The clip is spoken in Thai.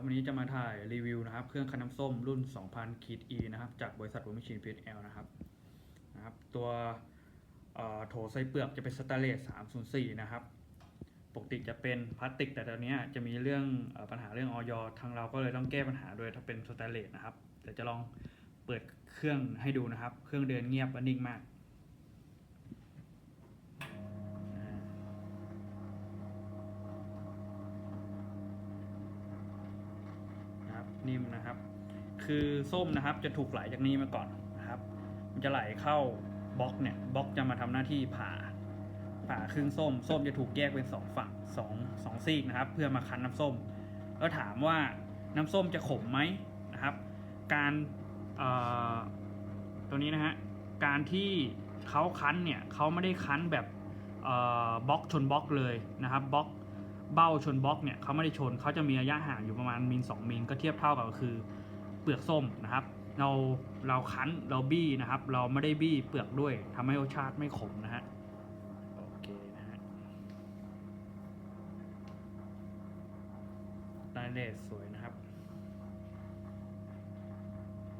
ครับวันนี้จะมาถ่ายรีวิวนะครับเครื่องคั้นน้ำส้มรุ่น 2000คิด E นะครับจากบริษัทวอร์มิชินพีเอลนะครับนะครับ ตัวโถใส่เปลือกจะเป็นสแตนเลส 304 นะครับ ปกติจะเป็นพลาสติก แต่ตอนนี้จะมีเรื่องอปัญหาเรื่องออยทางเราก็เลยต้องแก้ปัญหาโดยถ้าเป็นสแตนเลสนะครับเดี๋ยวจะลองเปิดเครื่องให้ดูนะครับ เครื่องเดินเงียบและนิ่งมากอ่า นิ่มนะครับ คือส้มนะครับจะถูกไหลจากนี้มาก่อนนะครับ มันจะไหลเข้าบล็อกเนี่ยบล็อกจะมาทำหน้าที่ผ่า ผ่าครึ่งส้ม ส้มจะถูกแยกเป็นสองฝั่งสองสองซีกนะครับ เพื่อมาคั้นน้ำส้ม แล้วถามว่าน้ำส้มจะขมไหมนะครับ การตัวนี้นะฮะการที่เขาคั้นเนี่ยเขาไม่ได้คั้นแบบบล็อกชนบล็อกเลยนะครับบล็อก เบ้าชนบล็อกเนี่ยเขาไม่ได้ชนเขาจะมีระยะห่างอยู่ประมาณมิลสองมิลก็เทียบเท่ากับคือเปลือกส้มนะครับ เราเราคั้นเราบี้นะครับ เราไม่ได้บี้เปลือกด้วยทำให้รสชาติไม่ขมนะฮะโอเคนะฮะไดเลสสวยนะครับ